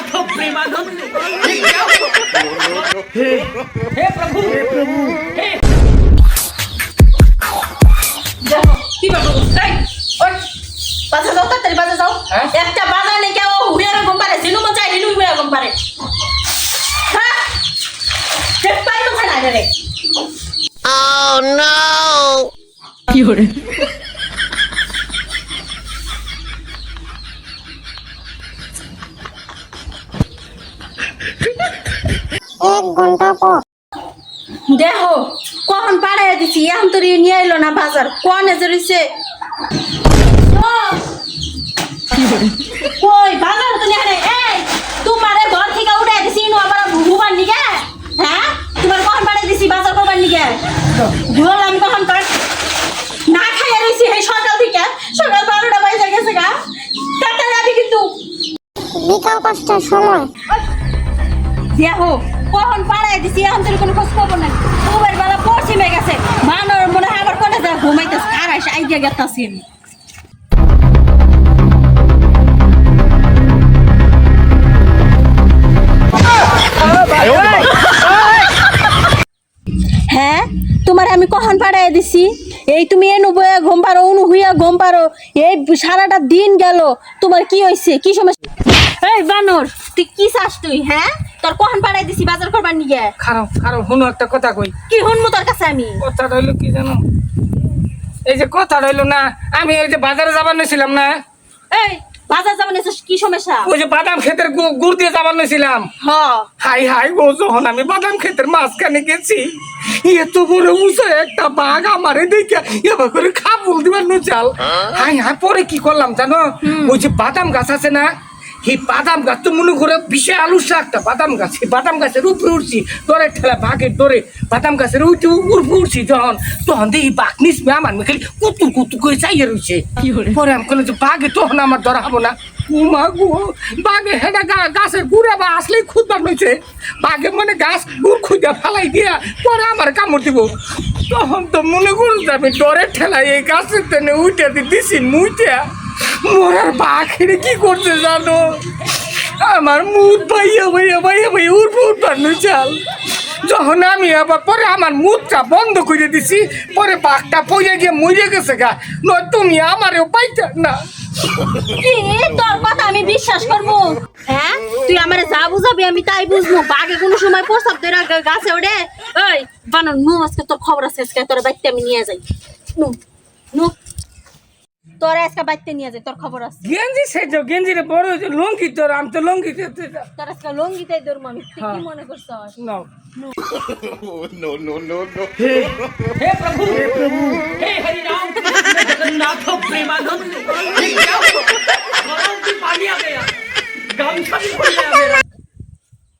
দেখো প্রেমানন্দ হে হে প্রভু। হ্যাঁ? একটা বাধা নেই কেউ হুড়িয়ারে ঘুম পারে সিনু মজা হিনু হুড়িয়া ঘুম পারে খানা রে Oh no! কি এক ঘণ্টা পর। দেখো কখন পাড়াই দিছি এখন তো নিয়ে এলো না বাজার কোন রইছে কই বাজার তো নিয়ে এই তোমারে ঘর থেকে উঠাই দিছি ইনু আবার ঘুমার নিগে? হ্যাঁ? তোমার কখন পাড়াই দিছি বাজার করবার নিগে? ঘুরলাম কখন কার? না খাইয়া রইছি এই সকাল থেকে সকাল বারোটা বাজে গেছে গা। তাড়াতাড়ি আবি কিন্তু। বিকাল পাঁচটার সময়। দেখো কখন পাড়াই দিছি কোনো খোঁজ খবর নাই। বেলা পশ্চিমে গেছে। মনে হয় আবার কোনে যা ঘুমাইতেছে। আর আইডিয়া গেতাছি আমি। হ্যাঁ তোমার আমি কখন পাড়াই দিছি? এই তুমি এনু বয়ে ঘুম পারো উনু হইয়া ঘুম পারো এই সারাটা দিন গেল। তোমার কি হয়েছে কি সমস্যা? এই বানর তুই কি চাস তুই হ্যাঁ? তোর কখন পাড়াই দিছি বাজার করবার নিয়ে খারাপ খারাপ শুনো একটা কথা কই। কি শুনব তোর কাছে আমি? কথা রইল কি জানো? এই যে কথা রইল না আমি এই যে বাজারে যাবার নিয়েছিলাম না? এই বাজার যাবেন কি সমস্যা? ওই যে বাদাম ক্ষেতের গু- গুড় দিয়ে যাবার নিয়েছিলাম হ। হাই হাই গো যখন আমি বাদাম ক্ষেতের মাঝখানে গেছি এত বড় উঁচু একটা বাঘ আমারে দেখে এবার করে খাবল দিবার নো চাল হাই হাই পরে কি করলাম জানো? ওই যে বাদাম গাছ আছে না এই বাদাম গাছ তো মনে করে বিশাল উৎসাহ একটা বাদাম গাছ এই বাদাম গাছের উপরে উঠছি তোরে ঠেলা বাঘের ডরে বাদাম গাছের উঠে উপরে উঠছি যখন তখন দেখি বাঘ নিসবে আমার মেয়ে খালি কুতুর কুতুর করে চাইয়ে রয়েছে পরে আমি করলাম যে বাঘে তখন আমার ধরা হব না। উমা গো বাঘে হেডা গা- গাছের গুড়া বা আসলেই খুদবার হয়েছে বাঘে মানে গাছ গুড় খুঁজা ফালাই দিয়া পরে আমার কামড় দিব। তখন তো মনে করুন আমি ডরে ঠেলাই এই গাছের তেনে উঠে দিছি মুইটা। মোরার হেরে কি করছে জানো? আমার মুদ ভাইয়া ভাইয়া ভাইয়া ভাইয়া উঠবো উঠবার চাল। যখন আমি আবার পরে আমার মুখটা বন্ধ করে দিছি, পরে বাঘটা পড়ে গিয়ে মরে গেছে গা। নয়, তুমি আমারও পাইতে না। আমি বিশ্বাস করব? হ্যাঁ? তুই আমারে আমি তাই বুঝব। বাঘে কোনো সময় নু আজকে তোর তোর আমি নিয়ে যাই। তোর আজকে বাইতে নিয়ে যায় তোর খবর আছে? গেঞ্জি সেজো গেঞ্জি রে বড় লঙ্গি তোর আমি তো লঙ্গি তোর আজকে লঙ্গি তাই তোর মামি কি হ্যাঁ। মনে করছ no no no no no হে প্রভু হে প্রভু. হে হরি রাম জগন্নাথ প্রেমানন্দ। ये क्या हुआ की पानी आ गया गामछा भी खुल गया